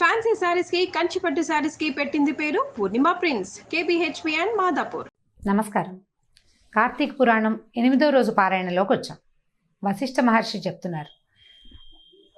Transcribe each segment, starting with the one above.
Fancy శారీస్కి కంచిపట్టు శారీస్కి పెట్టింది పేరు Purnima prince KBHP and Madhapur నమస్కారం కార్తీక పురాణం ఎనిమిదో రోజు పారాయణలోకి వచ్చాం. వశిష్ఠ మహర్షి చెప్తున్నారు.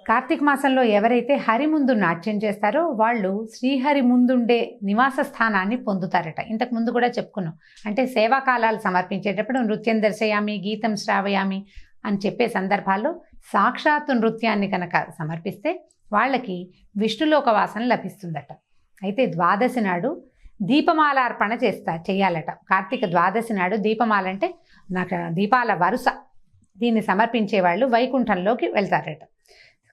కార్తీక మాసంలో ఎవరైతే హరి ముందు నాట్యం చేస్తారో వాళ్ళు శ్రీహరి ముందుండే నివాస స్థానాన్ని పొందుతారట. ఇంతకు ముందు కూడా చెప్పుకున్నాం. అంటే సేవాకాలాలు సమర్పించేటప్పుడు నృత్యం దర్శయామి గీతం శ్రావయామి అని చెప్పే సందర్భాల్లో సాక్షాత్తు నృత్యాన్ని కనుక సమర్పిస్తే వాళ్ళకి విష్ణులోక వాసన లభిస్తుందట. అయితే ద్వాదశి నాడు దీపమాలార్పణ చేస్తా చేయాలట. కార్తీక ద్వాదశి నాడు దీపమాల అంటే నాకు దీపాల వరుస. దీన్ని సమర్పించే వాళ్ళు వైకుంఠంలోకి వెళ్తారట.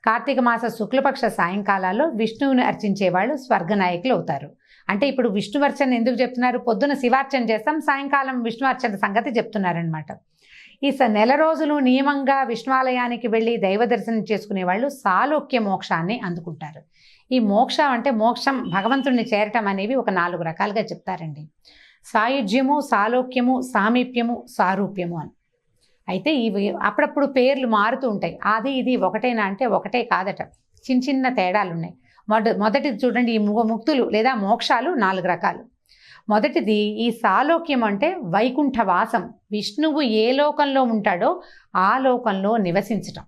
కార్తీక మాస శుక్లపక్ష సాయంకాలాల్లో విష్ణువుని అర్చించే వాళ్ళు స్వర్గనాయకులు అవుతారు. అంటే ఇప్పుడు విష్ణువర్చన ఎందుకు చెప్తున్నారు? పొద్దున శివార్చన చేస్తాం సాయంకాలం విష్ణువర్చన సంగతి చెప్తున్నారనమాట ఈ స నెల రోజులు నియమంగా విష్ణువాలయానికి వెళ్ళి దైవ దర్శనం చేసుకునే వాళ్ళు సాలోక్య మోక్షాన్ని అందుకుంటారు. ఈ మోక్షం అంటే మోక్షం భగవంతుడిని చేరటం అనేవి ఒక నాలుగు రకాలుగా చెప్తారండి. సాయుధ్యము సాలోక్యము సామీప్యము సారూప్యము అని. అయితే ఇవి అప్పుడప్పుడు పేర్లు మారుతూ ఉంటాయి. అది ఇది ఒకటేనా అంటే ఒకటే కాదట. చిన్న చిన్న తేడాలు ఉన్నాయి మొద మొదటిది చూడండి ఈ ము- ముక్తులు లేదా మోక్షాలు నాలుగు రకాలు. మొదటిది ఈ సాలోక్యం అంటే వైకుంఠ వాసం విష్ణువు ఏ లోకంలో ఉంటాడో ఆ లోకంలో నివసించటం.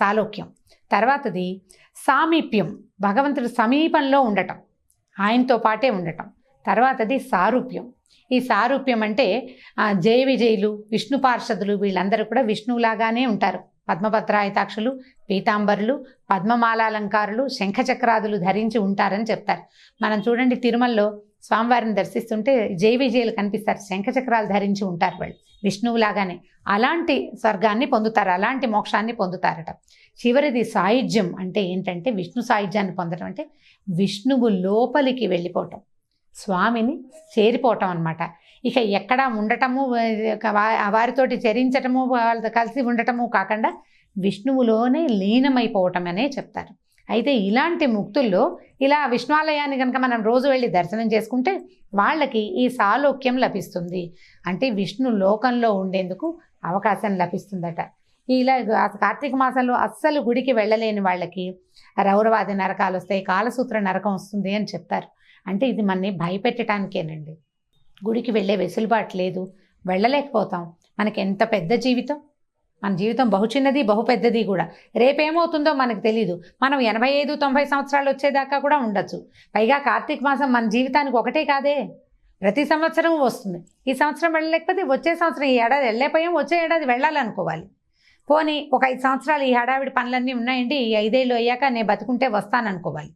సాలోక్యం. తర్వాతది సామీప్యం. భగవంతుడు సమీపంలో ఉండటం. ఆయనతో పాటే ఉండటం. తర్వాతది సారూప్యం. ఈ సారూప్యం అంటే జయ విజయులు విష్ణు పార్షదులు వీళ్ళందరూ కూడా విష్ణువులాగానే ఉంటారు. పద్మపత్రాయతాక్షులు పీతాంబరులు పద్మమాలాలంకారులు శంఖచక్రాదులు ధరించి ఉంటారని చెప్తారు. మనం చూడండి తిరుమలలో స్వామివారిని దర్శిస్తుంటే జై విజయలు కనిపిస్తారు. శంఖచక్రాలు ధరించి ఉంటారు వాళ్ళు. విష్ణువులాగానే. అలాంటి స్వర్గాన్ని పొందుతారు. అలాంటి మోక్షాన్ని పొందుతారట. చివరిది సాయుధ్యం అంటే ఏంటంటే విష్ణు సాయుధ్యాన్ని పొందడం అంటే విష్ణువు లోపలికి వెళ్ళిపోవటం. స్వామిని చేరిపోవటం అనమాట ఇక ఎక్కడ ఉండటము వారితోటి చరించటము వాళ్ళతో కలిసి ఉండటము కాకుండా విష్ణువులోనే లీనమైపోవటం అనే చెప్తారు. అయితే ఇలాంటి ముక్తుల్లో ఇలా విష్ణువాలయాన్ని కనుక మనం రోజు వెళ్ళి దర్శనం చేసుకుంటే వాళ్ళకి ఈ సాలోక్యం లభిస్తుంది. అంటే విష్ణు లోకంలో ఉండేందుకు అవకాశం లభిస్తుందట. ఇలా కార్తీక మాసంలో అస్సలు గుడికి వెళ్ళలేని వాళ్ళకి రౌరవాది నరకాలు వస్తాయి కాలసూత్ర నరకం వస్తుంది అని చెప్తారు. అంటే ఇది మనని భయపెట్టడానికేనండి గుడికి వెళ్ళే వెసులుబాటు లేదు. వెళ్ళలేకపోతాం. మనకి ఎంత పెద్ద జీవితం? మన జీవితం బహు చిన్నది బహు పెద్దది కూడా. రేపేమవుతుందో మనకు తెలియదు మనం ఎనభై ఐదు తొంభై సంవత్సరాలు వచ్చేదాకా కూడా ఉండొచ్చు. పైగా కార్తీక మాసం మన జీవితానికి ఒకటే కాదే. ప్రతి సంవత్సరం వస్తుంది. ఈ సంవత్సరం వెళ్ళలేకపోతే వచ్చే సంవత్సరం ఈ ఏడాది వెళ్ళలేకపోయాం వచ్చే ఏడాది వెళ్ళాలనుకోవాలి. పోనీ ఒక ఐదు సంవత్సరాలు ఈ హడావిడి పనులన్నీ ఉన్నాయండి ఈ ఐదేళ్ళు అయ్యాక నేను బతుకుంటే వస్తాననుకోవాలి.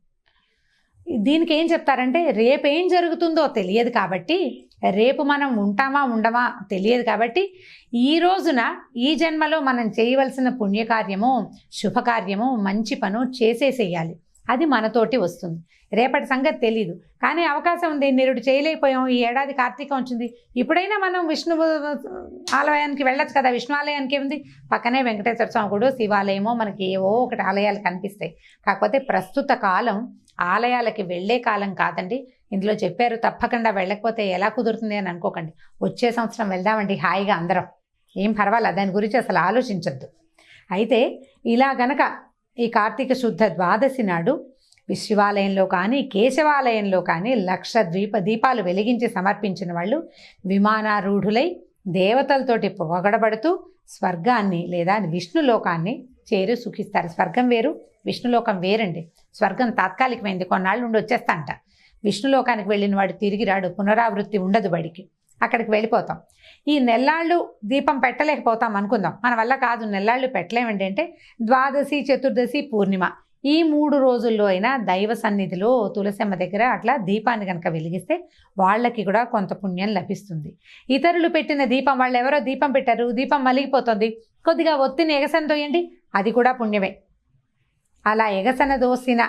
దీనికి ఏం చెప్తారంటే రేపు ఏం జరుగుతుందో తెలియదు కాబట్టి రేపు మనం ఉంటామా ఉండమా తెలియదు కాబట్టి ఈ రోజున ఈ జన్మలో మనం చేయవలసిన పుణ్యకార్యము శుభకార్యము మంచి పను చేసేసేయాలి. అది మనతోటి వస్తుంది. రేపటి సంగతి తెలియదు కానీ అవకాశం ఉంది నిరుడు చేయలేకపోయాం ఈ ఏడాది కార్తీకం వచ్చింది. ఇప్పుడైనా మనం విష్ణు ఆలయానికి వెళ్ళొచ్చు కదా విష్ణు ఆలయానికి ఏముంది? పక్కనే వెంకటేశ్వర స్వామి గుడు శివాలయమో మనకి ఏవో ఒకటి ఆలయాలు కనిపిస్తాయి. కాకపోతే ప్రస్తుత కాలం ఆలయాలకి వెళ్ళే కాలం కాదండి. ఇందులో చెప్పారు తప్పకుండా వెళ్ళకపోతే ఎలా కుదురుతుంది అని అనుకోకండి. వచ్చే సంవత్సరం వెళ్దామండి హాయిగా అందరం. ఏం పర్వాలేదు దాని గురించి అసలు ఆలోచించొద్దు. అయితే ఇలా గనక ఈ కార్తీక శుద్ధ ద్వాదశి నాడు శివాలయంలో కానీ కేశవాలయంలో కానీ లక్ష ద్వీప దీపాలు వెలిగించి సమర్పించిన వాళ్ళు విమానారూఢులై దేవతలతోటి పొగడబడుతూ స్వర్గాన్ని లేదా విష్ణులోకాన్ని చేరి సుఖిస్తారు. స్వర్గం వేరు విష్ణులోకం వేరండి. స్వర్గం తాత్కాలికమైంది. కొన్నాళ్ళు ఉండి వచ్చేస్తాంట. విష్ణులోకానికి వెళ్ళిన వాడు తిరిగి రాడు. పునరావృత్తి ఉండదు బడికి అక్కడికి వెళ్ళిపోతాం. ఈ నెల్లాళ్ళు దీపం పెట్టలేకపోతాం అనుకుందాం. మన వల్ల కాదు. నెల్లాళ్ళు పెట్టలేమండి అంటే ద్వాదశి చతుర్దశి పూర్ణిమ. ఈ మూడు రోజుల్లో అయినా దైవ సన్నిధిలో తులసమ్మ దగ్గర అట్లా దీపాన్ని కనుక వెలిగిస్తే వాళ్ళకి కూడా కొంత పుణ్యం లభిస్తుంది. ఇతరులు పెట్టిన దీపం వాళ్ళు ఎవరో దీపం పెట్టారు దీపం మలిగిపోతుంది. కొద్దిగా ఒత్తిని ఎగసన తోయండి అది కూడా పుణ్యమే. అలా ఎగసన దోసిన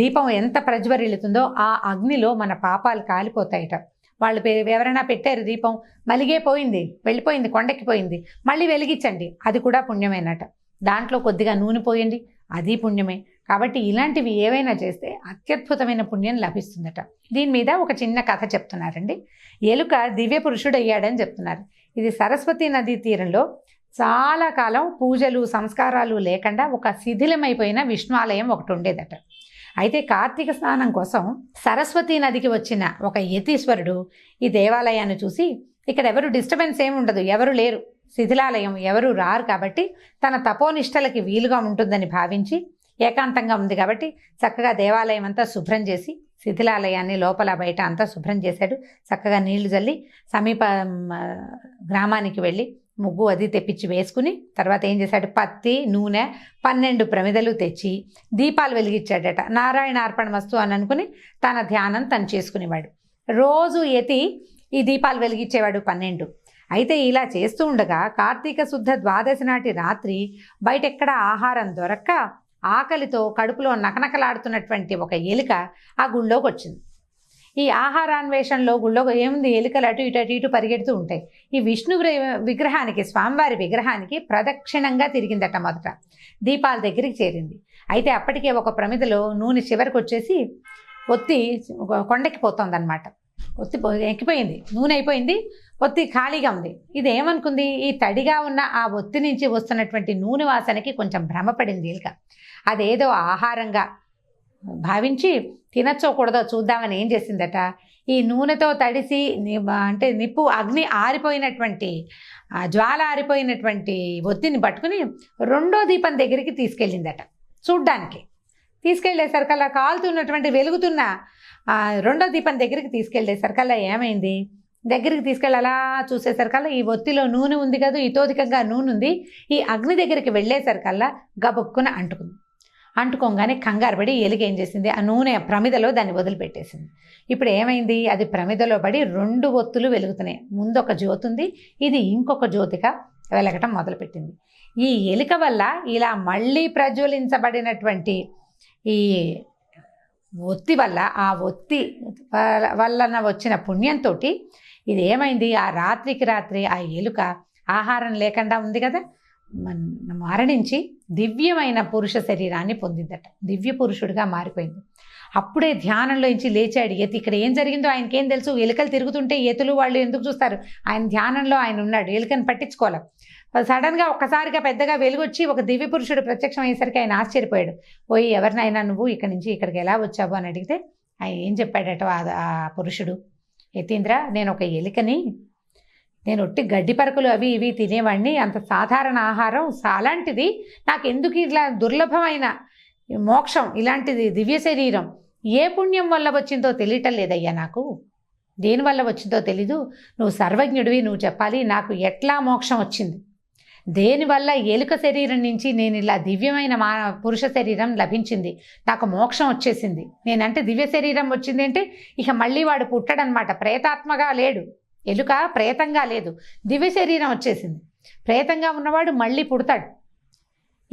దీపం ఎంత ప్రజ్వరిల్లుతుందో ఆ అగ్నిలో మన పాపాలు కాలిపోతాయట. వాళ్ళు ఎవరైనా పెట్టారు దీపం మలిగే పోయింది వెళ్ళిపోయింది కొండకి పోయింది మళ్ళీ వెలిగించండి. అది కూడా పుణ్యమేనట. దాంట్లో కొద్దిగా నూనె పోయండి అది పుణ్యమే. కాబట్టి ఇలాంటివి ఏవైనా చేస్తే అత్యద్భుతమైన పుణ్యం లభిస్తుందట. దీని మీద ఒక చిన్న కథ చెప్తున్నారండి. ఎలుక దివ్య పురుషుడు అయ్యాడని చెప్తున్నారు. ఇది సరస్వతి నదీ తీరంలో చాలా కాలం పూజలు సంస్కారాలు లేకుండా ఒక శిథిలమైపోయిన విష్ణువాలయం ఒకటి ఉండేదట. అయితే కార్తీక స్నానం కోసం సరస్వతీ నదికి వచ్చిన ఒక యతీశ్వరుడు ఈ దేవాలయాన్ని చూసి ఇక్కడ ఎవరు డిస్టర్బెన్స్ ఏమి ఉండదు ఎవరు లేరు. శిథిలాలయం ఎవరూ రారు కాబట్టి తన తపోనిష్టలకి వీలుగా ఉంటుందని భావించి ఏకాంతంగా ఉంది కాబట్టి చక్కగా దేవాలయం అంతా శుభ్రం చేసి శిథిలాలయాన్ని లోపల బయట అంతా శుభ్రం చేశాడు. చక్కగా నీళ్ళు చల్లి సమీప గ్రామానికి వెళ్ళి ముగ్గు అది తెప్పించి వేసుకుని తర్వాత ఏం చేశాడు? పత్తి నూనె పన్నెండు ప్రమిదలు తెచ్చి దీపాలు వెలిగించాడట. నారాయణ అర్పణ వస్తు అని అనుకుని తన ధ్యానం తను చేసుకునేవాడు. రోజు ఎతి ఈ దీపాలు వెలిగించేవాడు పన్నెండు. అయితే ఇలా చేస్తూ ఉండగా కార్తీక శుద్ధ ద్వాదశి నాటి రాత్రి బయటెక్కడ ఆహారం దొరక్క ఆకలితో కడుపులో నకనకలాడుతున్నటువంటి ఒక ఎలుక ఆ గుళ్ళోకి వచ్చింది. ఈ ఆహారాన్వేషణలో గుళ్ళో ఏముంది? ఎలుకలు అటు ఇటు అటు ఇటు పరిగెడుతూ ఉంటాయి. ఈ విష్ణు విగ్రహానికి స్వామివారి విగ్రహానికి ప్రదక్షిణంగా తిరిగిందట మొదట. దీపాల దగ్గరికి చేరింది. అయితే అప్పటికే ఒక ప్రమిదలో నూనె చివరికి వచ్చేసి ఒత్తి కొండకి పోతుందన్నమాట. ఒత్తి ఎక్కిపోయింది. నూనె అయిపోయింది. ఒత్తి ఖాళీగా ఉంది. ఇది ఏమనుకుంది? ఈ తడిగా ఉన్న ఆ ఒత్తి నుంచి వస్తున్నటువంటి నూనె వాసనకి కొంచెం భ్రమపడింది ఇల్క. అదేదో ఆహారంగా భావించి తినచ్చోకూడదో చూద్దామని ఏం చేసిందట? ఈ నూనెతో తడిసి అంటే నిప్పు అగ్ని ఆరిపోయినటువంటి ఆ జ్వాల ఆరిపోయినటువంటి ఒత్తిని పట్టుకుని రెండో దీపం దగ్గరికి తీసుకెళ్ళిందట. చూడ్డానికి. తీసుకెళ్ళేసరికల్లా కాలుతున్నటువంటి వెలుగుతున్న రెండో దీపం దగ్గరికి తీసుకెళ్ళేసరికల్లా ఏమైంది? దగ్గరికి తీసుకెళ్ళి అలా చూసేసరికల్లా ఈ ఒత్తిలో నూనె ఉంది కదా ఇతోధికంగా నూనె ఉంది ఈ అగ్ని దగ్గరికి వెళ్ళేసరికల్లా గబుక్కున అంటుకుంది. అంటుకోగానే కంగారు పడి ఎలుగు ఏం చేసింది? ఆ నూనె ప్రమిదలో దాన్ని వదిలిపెట్టేసింది. ఇప్పుడు ఏమైంది? అది ప్రమిదలో పడి రెండు ఒత్తులు వెలుగుతున్నాయి. ముందు ఒక జ్యోతి ఉంది ఇది ఇంకొక జ్యోతిగా వెలగటం మొదలుపెట్టింది. ఈ ఎలుక వల్ల ఇలా మళ్ళీ ప్రజ్వలించబడినటువంటి ఈ ఒత్తి వల్ల ఆ ఒత్తి వల్లన వలన వచ్చిన పుణ్యంతో ఇదేమైంది? ఆ రాత్రికి రాత్రి ఆ ఎలుక ఆహారం లేకుండా ఉంది కదా? మరణించి దివ్యమైన పురుష శరీరాన్ని పొందిందట. దివ్య పురుషుడిగా మారిపోయింది. అప్పుడే ధ్యానంలోంచి లేచాడు ఎతి ఇక్కడ ఏం జరిగిందో? ఆయనకేం తెలుసు? ఎలుకలు తిరుగుతుంటే ఎతులు వాళ్ళు ఎందుకు చూస్తారు? ఆయన ధ్యానంలో ఆయన ఉన్నాడు ఎలుకని పట్టించుకోలేం సడన్గా ఒక్కసారిగా పెద్దగా వెలుగొచ్చి ఒక దివ్య పురుషుడు ప్రత్యక్షం అయ్యేసరికి ఆయన ఆశ్చర్యపోయాడు. పోయి ఎవరినైనా నువ్వు ఇక్కడి నుంచి ఇక్కడికి ఎలా వచ్చావు? అని అడిగితే ఆయన ఏం చెప్పాడట ఆ పురుషుడు? యతీంద్ర నేను ఒక ఎలుకని. నేను ఒట్టి గడ్డి పరకలు అవి ఇవి తినేవాడిని అంత సాధారణ ఆహారం సాలాంటిది. అలాంటిది నాకు ఎందుకు ఇలా దుర్లభమైన మోక్షం ఇలాంటిది దివ్య శరీరం? ఏ పుణ్యం వల్ల వచ్చిందో తెలియటం లేదయ్యా నాకు. దేనివల్ల వచ్చిందో తెలీదు. నువ్వు సర్వజ్ఞుడివి నువ్వు చెప్పాలి. నాకు ఎట్లా మోక్షం వచ్చింది? దేనివల్ల ఎలుక శరీరం నుంచి నేను ఇలా దివ్యమైన మా పురుష శరీరం లభించింది? నాకు మోక్షం వచ్చేసింది. నేనంటే దివ్య శరీరం వచ్చింది అంటే ఇక మళ్ళీ వాడు పుట్టడనమాట. ప్రేతాత్మగా లేడు. ఎలుక ప్రేతంగా లేదు. దివ్య శరీరం వచ్చేసింది. ప్రేతంగా ఉన్నవాడు మళ్ళీ పుడతాడు.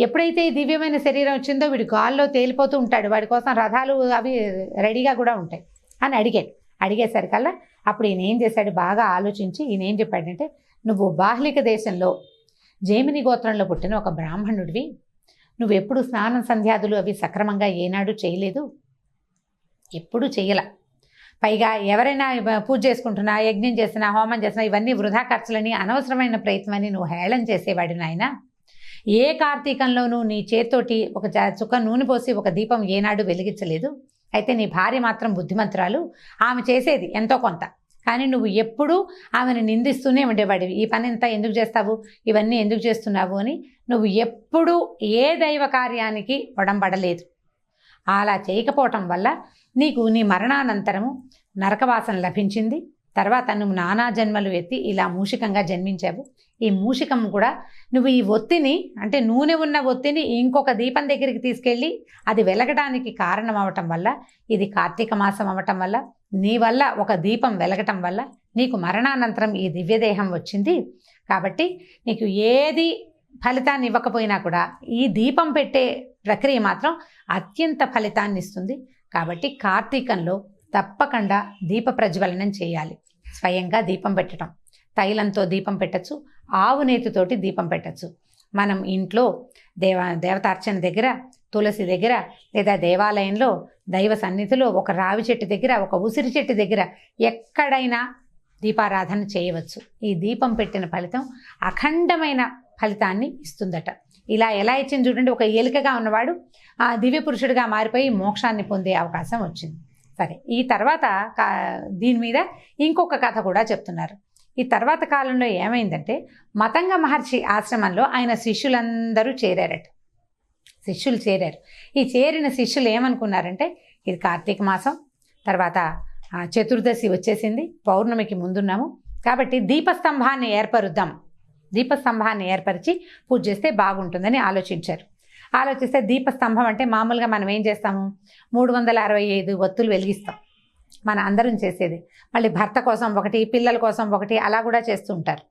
ఎప్పుడైతే ఈ దివ్యమైన శరీరం వచ్చిందో వీడు గాల్లో తేలిపోతూ ఉంటాడు. వాడి కోసం రథాలు అవి రెడీగా కూడా ఉంటాయి అని అడిగాడు. అడిగేసరికల్లా అప్పుడు ఈయన ఏం చేశాడు? బాగా ఆలోచించి ఈయన ఏం చెప్పాడంటే నువ్వు బాహ్లిక దేశంలో జైమిని గోత్రంలో పుట్టిన ఒక బ్రాహ్మణుడివి. నువ్వు ఎప్పుడు స్నానం సంధ్యాదులు అవి సక్రమంగా ఏనాడు చేయలేదు? ఎప్పుడు చేయల పైగా ఎవరైనా పూజ చేసుకుంటున్నా యజ్ఞం చేసినా హోమం చేసినా ఇవన్నీ వృధా ఖర్చులని అనవసరమైన ప్రయత్నాన్ని నువ్వు హేళన చేసేవాడు నాయన. ఏ కార్తీకంలోనూ నీ చేత్తోటి ఒక చుక్క నూనె పోసి ఒక దీపం ఏనాడు వెలిగించలేదు. అయితే నీ భార్య మాత్రం బుద్ధిమంతురాలు. ఆమె చేసేది ఎంతో కొంత. కానీ నువ్వు ఎప్పుడూ ఆమెను నిందిస్తూనే ఉండేవాడివి. ఈ పని ఇంత ఎందుకు చేస్తావు? ఇవన్నీ ఎందుకు చేస్తున్నావు? అని నువ్వు ఎప్పుడూ ఏ దైవ కార్యానికి ఒడంబడలేదు. అలా చేయకపోవటం వల్ల నీకు నీ మరణానంతరము నరకవాసన లభించింది. తర్వాత నువ్వు నానా జన్మలు ఎత్తి ఇలా మూషికంగా జన్మించావు. ఈ మూషికం కూడా నువ్వు ఈ ఒత్తిని అంటే నూనె ఉన్న ఒత్తిని ఇంకొక దీపం దగ్గరికి తీసుకెళ్ళి అది వెలగడానికి కారణం అవటం వల్ల ఇది కార్తీక మాసం అవటం వల్ల నీ వల్ల ఒక దీపం వెలగటం వల్ల నీకు మరణానంతరం ఈ దివ్యదేహం వచ్చింది. కాబట్టి నీకు ఏది ఫలితాన్ని ఇవ్వకపోయినా కూడా ఈ దీపం పెట్టే ప్రక్రియ మాత్రం అత్యంత ఫలితాన్ని ఇస్తుంది. కాబట్టి కార్తీకంలో తప్పకుండా దీప ప్రజ్వలనం చేయాలి. స్వయంగా దీపం పెట్టడం తైలంతో దీపం పెట్టచ్చు. ఆవు నేతితోటి దీపం పెట్టచ్చు. మనం ఇంట్లో దేవ దేవతార్చన దగ్గర తులసి దగ్గర లేదా దేవాలయంలో దైవ సన్నిధిలో ఒక రావి చెట్టు దగ్గర ఒక ఉసిరి చెట్టు దగ్గర ఎక్కడైనా దీపారాధన చేయవచ్చు. ఈ దీపం పెట్టిన ఫలితం అఖండమైన ఫలితాన్ని ఇస్తుందట. ఇలా ఎలా ఇచ్చింది చూడండి ఒక ఏలికగా ఉన్నవాడు ఆ దివ్య పురుషుడిగా మారిపోయి మోక్షాన్ని పొందే అవకాశం వచ్చింది. సరే ఈ తర్వాత కా- దీని మీద ఇంకొక కథ కూడా చెప్తున్నారు. ఈ తర్వాత కాలంలో ఏమైందంటే మతంగ మహర్షి ఆశ్రమంలో ఆయన శిష్యులందరూ చేరారట. శిష్యులు చేరారు. ఈ చేరిన శిష్యులు ఏమనుకున్నారంటే ఇది కార్తీక మాసం తర్వాత చతుర్దశి వచ్చేసింది పౌర్ణమికి ముందున్నాము. కాబట్టి దీపస్తంభాన్ని ఏర్పరుద్దాం. దీపస్తంభాన్ని ఏర్పరిచి పూజ చేస్తే బాగుంటుందని ఆలోచించారు. ఆలోచిస్తే దీపస్తంభం అంటే మామూలుగా మనం ఏం చేస్తాము? మూడు వందల అరవై ఐదు ఒత్తులు వెలిగిస్తాం. మన అందరం చేసేది. మళ్ళీ భర్త కోసం ఒకటి పిల్లల కోసం ఒకటి అలా కూడా చేస్తూ ఉంటారు.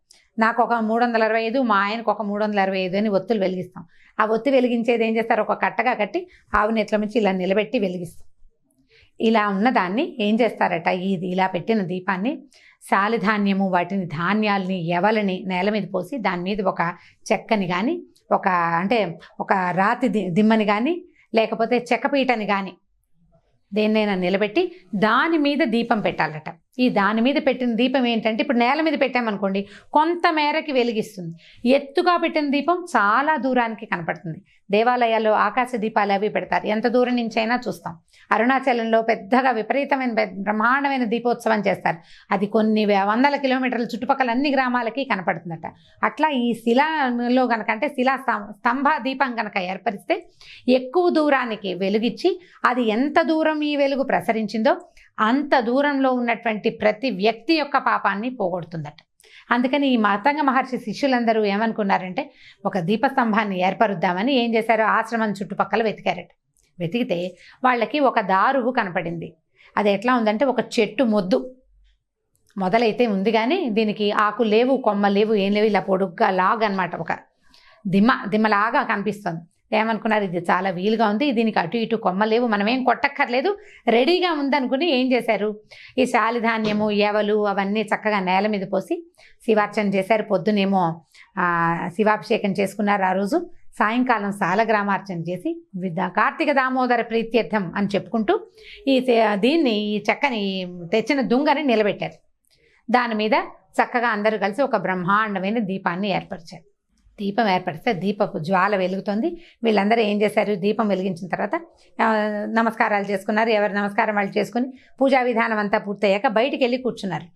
నాకు ఒక మూడు వందల అరవై ఐదు మా ఆయనకు ఒక మూడు వందల అరవై ఐదు అని ఒత్తులు వెలిగిస్తాం. ఆ ఒత్తి వెలిగించేది ఏం చేస్తారు? ఒక కట్టగా కట్టి ఆవు నెట్ల నుంచి ఇలా నిలబెట్టి వెలిగిస్తాం. ఇలా ఉన్నదాన్ని ఏం చేస్తారట? ఇది ఇలా పెట్టిన దీపాన్ని శాలిధాన్యము వాటిని ధాన్యాలని ఎవలని నేల మీద పోసి దాని మీద ఒక చెక్కని కానీ ఒక అంటే ఒక రాతి ది- దిమ్మని కానీ లేకపోతే చెక్కపీటని కానీ దేన్నైనా నిలబెట్టి దాని మీద దీపం పెట్టాలట. ఈ దాని మీద పెట్టిన దీపం ఏంటంటే ఇప్పుడు నేల మీద పెట్టామనుకోండి కొంత మేరకి వెలిగిస్తుంది. ఎత్తుగా పెట్టిన దీపం చాలా దూరానికి కనపడుతుంది. దేవాలయాల్లో ఆకాశ దీపాలు అవి పెడతారు. ఎంత దూరం నుంచి అయినా చూస్తాం. అరుణాచలంలో పెద్దగా విపరీతమైన బ్రహ్మాండమైన దీపోత్సవం చేస్తారు. అది కొన్ని వందల కిలోమీటర్ల చుట్టుపక్కల అన్ని గ్రామాలకి కనపడుతుందట. అట్లా ఈ శిలాలో కనుక అంటే శిలా స్తంభ దీపం కనుక ఏర్పరిస్తే ఎక్కువ దూరానికి వెలుగిచ్చి అది ఎంత దూరం ఈ వెలుగు ప్రసరించిందో అంత దూరంలో ఉన్నటువంటి ప్రతి వ్యక్తి యొక్క పాపాన్ని పోగొడుతుందట. అందుకని ఈ మాతంగ మహర్షి శిష్యులందరూ ఏమనుకున్నారంటే ఒక దీపస్తంభాన్ని ఏర్పరుద్దామని ఏం చేశారో ఆశ్రమం చుట్టుపక్కల వెతికారట. వెతికితే వాళ్ళకి ఒక దారువు కనపడింది. అది ఎట్లా ఉందంటే ఒక చెట్టు మొద్దు. మొదలైతే ఉంది కానీ దీనికి ఆకు లేవు కొమ్మ లేవు ఏం లేవు ఇలా పొడుగ్గా లాగ్ అనమాట ఒక దిమ్మ దిమ్మలాగా కనిపిస్తుంది. ఏమనుకున్నారు? ఇది చాలా వీలుగా ఉంది. దీనికి అటు ఇటు కొమ్మ లేవు. మనం ఏం కొట్టక్కర్లేదు. రెడీగా ఉందనుకుని ఏం చేశారు? ఈ శాలిధాన్యము ఎవలు అవన్నీ చక్కగా నేల మీద పోసి శివార్చన చేశారు. పొద్దునేమో శివాభిషేకం చేసుకున్నారు ఆ రోజు. సాయంకాలం సాలగ్రామార్చన చేసి కార్తీక దామోదర ప్రీత్యర్థం అని చెప్పుకుంటూ ఈ దీన్ని ఈ చెక్కని తెచ్చిన దుంగని నిలబెట్టారు. దాని మీద చక్కగా అందరూ కలిసి ఒక బ్రహ్మాండమైన దీపాన్ని ఏర్పరిచారు. దీపం ఏర్పడిస్తే దీపపు జ్వాల వెలుగుతుంది. వీళ్ళందరూ ఏం చేశారు? దీపం వెలిగించిన తర్వాత నమస్కారాలు చేసుకున్నారు. ఎవరు నమస్కారం వాళ్ళు చేసుకుని పూజా విధానం అంతా పూర్తయ్యాక బయటికి వెళ్ళి కూర్చున్నారు.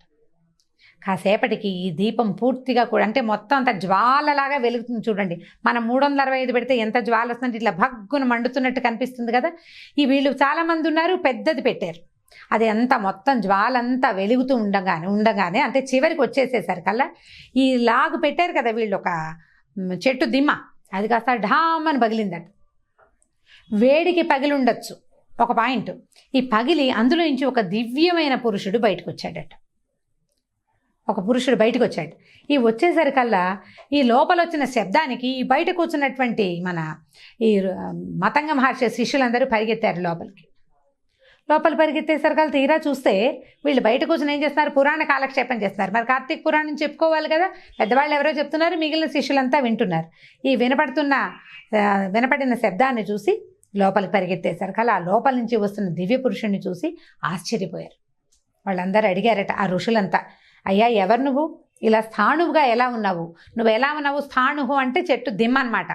కాసేపటికి ఈ దీపం పూర్తిగా కూడా అంటే మొత్తం అంత జ్వాలలాగా వెలుగుతుంది చూడండి. మనం మూడు వందల అరవై ఐదు పెడితే ఎంత జ్వాల వస్తుందంటే ఇట్లా భగ్గున మండుతున్నట్టు కనిపిస్తుంది కదా. ఈ వీళ్ళు చాలామంది ఉన్నారు పెద్దది పెట్టారు. అది అంతా మొత్తం జ్వాలంతా వెలుగుతూ ఉండగానే ఉండగానే అంటే చివరికి వచ్చేసేసరికల్లా ఈ లాగు పెట్టారు కదా వీళ్ళు ఒక చెట్టు దిమ్మ. అది కాస్త ఢామ్ అని పగిలిందట. వేడికి పగిలి ఉండొచ్చు ఒక పాయింట్. ఈ పగిలి అందులో నుంచి ఒక దివ్యమైన పురుషుడు బయటకు వచ్చాడట ఒక పురుషుడు బయటకు వచ్చాడు ఈ వచ్చేసరికల్లా ఈ లోపల వచ్చిన శబ్దానికి ఈ బయట కూర్చున్నటువంటి మన ఈ మతంగ మహర్షి శిష్యులందరూ పరిగెత్తారు లోపలికి. లోపల పరిగెత్తేసరికల్లా తీరా చూస్తే వీళ్ళు బయట కూర్చొని ఏం చేస్తున్నారు? పురాణ కాలక్షేపం చేస్తున్నారు. మరి కార్తీక పురాణం చెప్పుకోవాలి కదా? పెద్దవాళ్ళు ఎవరో చెప్తున్నారు మిగిలిన శిష్యులంతా వింటున్నారు. ఈ వినపడుతున్న వినపడిన శబ్దాన్ని చూసి లోపలికి పరిగెత్తేసరికల్లా ఆ లోపల నుంచి వస్తున్న దివ్య పురుషుణ్ణి చూసి ఆశ్చర్యపోయారు. వాళ్ళందరూ అడిగారట ఆ ఋషులంతా అయ్యా ఎవరు నువ్వు? ఇలా స్థాణువుగా ఎలా ఉన్నావు? నువ్వు ఎలా ఉన్నావు? స్థాణువు అంటే చెట్టు దిమ్మ అనమాట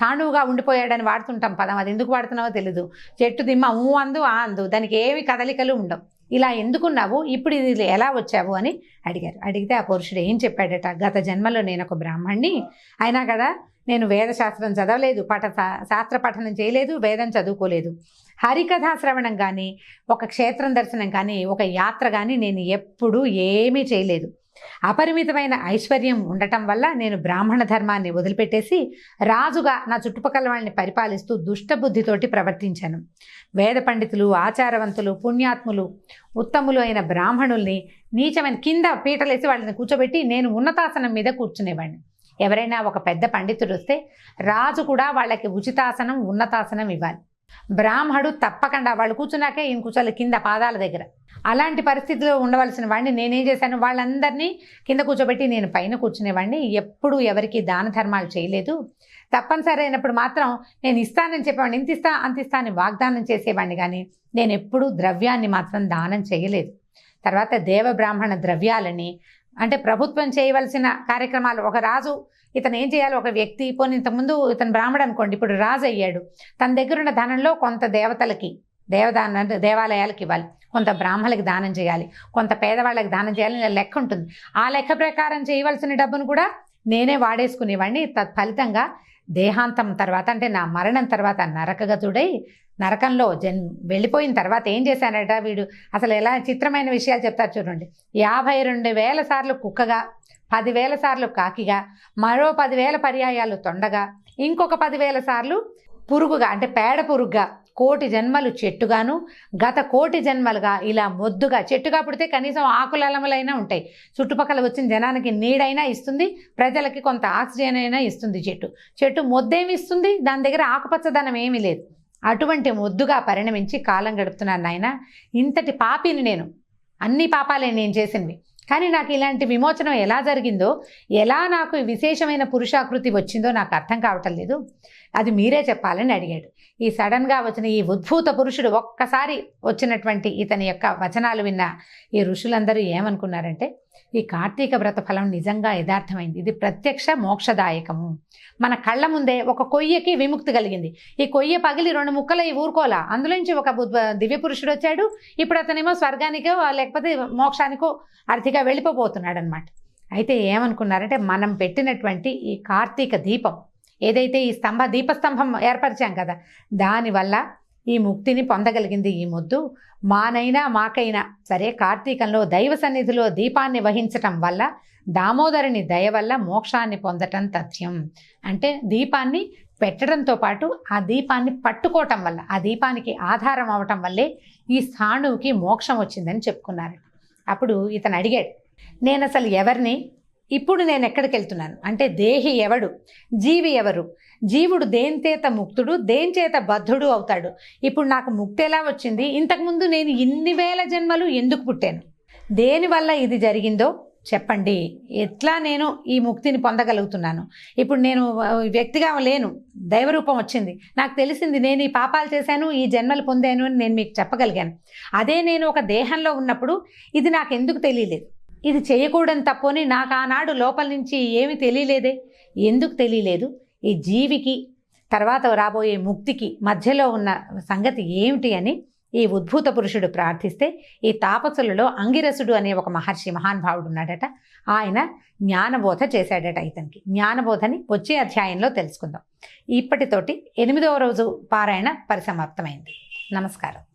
స్థాణువుగా ఉండిపోయాడని వాడుతుంటాం పదం. అది ఎందుకు వాడుతున్నావో తెలీదు. చెట్టు దిమ్మ ఊ అందు ఆ అందు. దానికి ఏమి కదలికలు ఉండవు. ఇలా ఎందుకున్నావు? ఇప్పుడు ఇది ఎలా వచ్చావు అని అడిగారు. అడిగితే ఆ పురుషుడు ఏం చెప్పాడట? గత జన్మలో నేను ఒక బ్రాహ్మణ్ణి. అయినా కదా నేను వేదశాస్త్రం చదవలేదు పఠ శాస్త్ర పఠనం చేయలేదు వేదం చదువుకోలేదు. హరికథా శ్రవణం కానీ ఒక క్షేత్రం దర్శనం కానీ ఒక యాత్ర కానీ నేను ఎప్పుడూ ఏమీ చేయలేదు. అపరిమితమైన ఐశ్వర్యం ఉండటం వల్ల నేను బ్రాహ్మణ ధర్మాన్ని వదిలిపెట్టేసి రాజుగా నా చుట్టుపక్కల వాళ్ళని పరిపాలిస్తూ దుష్టబుద్ధితోటి ప్రవర్తించాను. వేద పండితులు ఆచారవంతులు పుణ్యాత్ములు ఉత్తములు అయిన బ్రాహ్మణుల్ని నీచమైన కింద పీటలేసి వాళ్ళని కూర్చోబెట్టి నేను ఉన్నతాసనం మీద కూర్చునేవాడిని. ఎవరైనా ఒక పెద్ద పండితుడు వస్తే రాజు కూడా వాళ్ళకి ఉచితాసనం ఉన్నతాసనం ఇవ్వాలి. బ్రాహ్మడు తప్పకుండా వాళ్ళు కూర్చున్నాకే ఈయన కూర్చోవాలి కింద పాదాల దగ్గర. అలాంటి పరిస్థితిలో ఉండవలసిన వాడిని నేనేం చేశాను? వాళ్ళందరినీ కింద కూర్చోబెట్టి నేను పైన కూర్చునేవాడిని. ఎప్పుడూ ఎవరికి దాన ధర్మాలు చేయలేదు. తప్పనిసరి అయినప్పుడు మాత్రం నేను ఇస్తానని చెప్పేవాడిని. ఇంత ఇస్తా అంత ఇస్తా అని వాగ్దానం చేసేవాడిని కానీ నేను ఎప్పుడూ ద్రవ్యాన్ని మాత్రం దానం చేయలేదు. తర్వాత దేవ బ్రాహ్మణ ద్రవ్యాలని అంటే ప్రభుత్వం చేయవలసిన కార్యక్రమాలు. ఒక రాజు ఇతను ఏం చేయాలి? ఒక వ్యక్తి. పోనీ ఇంతకుముందు ఇతను బ్రాహ్మడు అనుకోండి. ఇప్పుడు రాజు అయ్యాడు. తన దగ్గర ఉన్న ధనంలో కొంత దేవతలకి దేవదాన దేవాలయాలకు ఇవ్వాలి. కొంత బ్రాహ్మణులకి దానం చేయాలి. కొంత పేదవాళ్ళకి దానం చేయాలి లెక్క ఉంటుంది. ఆ లెక్క ప్రకారం చేయవలసిన డబ్బును కూడా నేనే వాడేసుకునేవాడిని. తత్ఫలితంగా దేహాంతం తర్వాత అంటే నా మరణం తర్వాత నరకగతుడై నరకంలో జన్ వెళ్ళిపోయిన తర్వాత ఏం చేశానట వీడు? అసలు ఎలా చిత్రమైన విషయాలు చెప్తారు చూడండి. యాభై రెండు వేల సార్లు కుక్కగా పదివేల సార్లు కాకిగా మరో పదివేల పర్యాయాలు తొండగా ఇంకొక పదివేల సార్లు పురుగుగా అంటే పేడ పురుగుగా కోటి జన్మలు చెట్టుగాను గత కోటి జన్మలుగా ఇలా మొద్దుగా చెట్టుగా పుడితే కనీసం ఆకులలములైనా ఉంటాయి. చుట్టుపక్కల వచ్చిన జనానికి నీడైనా ఇస్తుంది ప్రజలకి కొంత ఆక్సిజన్ అయినా ఇస్తుంది చెట్టు. చెట్టు మొద్దేమి ఇస్తుంది? దాని దగ్గర ఆకుపచ్చదనం ఏమీ లేదు. అటువంటి మొద్దుగా పరిణమించి కాలం గడుపుతున్నాను నాయన. ఇంతటి పాపిని నేను అన్ని పాపాలే నేను చేసినవి కానీ నాకు ఇలాంటి విమోచనం ఎలా జరిగిందో ఎలా నాకు విశేషమైన పురుషాకృతి వచ్చిందో నాకు అర్థం కావటం లేదు. అది మీరే చెప్పాలని అడిగాడు. ఈ సడన్గా వచ్చిన ఈ ఉద్భూత పురుషుడు ఒక్కసారి వచ్చినటువంటి ఇతని యొక్క వచనాలు విన్న ఈ ఋషులందరూ ఏమనుకున్నారంటే ఈ కార్తీక వ్రత ఫలం నిజంగా యథార్థమైంది. ఇది ప్రత్యక్ష మోక్షదాయకము. మన కళ్ళ ముందే ఒక కొయ్యకి విముక్తి కలిగింది. ఈ కొయ్య పగిలి రెండు ముక్కలు ఈ ఊరుకోలా అందులోంచి ఒక బుద్ధ- దివ్య పురుషుడు వచ్చాడు. ఇప్పుడు అతనేమో స్వర్గానికో లేకపోతే మోక్షానికో అర్థిగా వెళ్ళిపోబోతున్నాడు అనమాట అయితే ఏమనుకున్నారంటే మనం పెట్టినటువంటి ఈ కార్తీక దీపం ఏదైతే ఈ స్తంభ దీపస్తంభం ఏర్పరిచాం కదా దానివల్ల ఈ ముక్తిని పొందగలిగింది ఈ ముద్దు. మానైనా మాకైనా సరే కార్తీకంలో దైవ సన్నిధిలో దీపాన్ని వహించటం వల్ల దామోదరుని దయ వల్ల మోక్షాన్ని పొందటం తథ్యం. అంటే దీపాన్ని పెట్టడంతో పాటు ఆ దీపాన్ని పట్టుకోవటం వల్ల ఆ దీపానికి ఆధారం అవటం వల్లే ఈ సాణువుకి మోక్షం వచ్చిందని చెప్పుకున్నారు. అప్పుడు ఇతను అడిగాడు నేను అసలు ఎవరిని ఇప్పుడు నేను ఎక్కడికి వెళ్తున్నాను అంటే దేహి ఎవడు? జీవి ఎవరు? జీవుడు దేనిచేత ముక్తుడు దేనిచేత బద్ధుడు అవుతాడు? ఇప్పుడు నాకు ముక్తి ఎలా వచ్చింది? ఇంతకుముందు నేను ఇన్ని వేల జన్మలు ఎందుకు పుట్టాను? దేనివల్ల ఇది జరిగిందో చెప్పండి. ఎట్లా నేను ఈ ముక్తిని పొందగలుగుతున్నాను? ఇప్పుడు నేను వ్యక్తిగా లేను. దైవరూపం వచ్చింది. నాకు తెలిసింది నేను ఈ పాపాలు చేశాను ఈ జన్మలు పొందాను అని నేను మీకు చెప్పగలిగాను. అదే నేను ఒక దేహంలో ఉన్నప్పుడు ఇది నాకు ఎందుకు తెలియలేదు? ఇది చేయకూడని తప్పని నాకు ఆనాడు లోపల నుంచి ఏమి తెలియలేదే. ఎందుకు తెలియలేదు? ఈ జీవికి తర్వాత రాబోయే ముక్తికి మధ్యలో ఉన్న సంగతి ఏమిటి అని ఈ ఉద్భూత పురుషుడు ప్రార్థిస్తే ఈ తాపసులలో అంగిరసుడు అనే ఒక మహర్షి మహానుభావుడు ఉన్నాడట. ఆయన జ్ఞానబోధ చేశాడట ఇతనికి. జ్ఞానబోధని వచ్చే అధ్యాయంలో తెలుసుకుందాం. ఇప్పటితోటి ఎనిమిదవ రోజు పారాయణ పరిసమాప్తమైంది. నమస్కారం.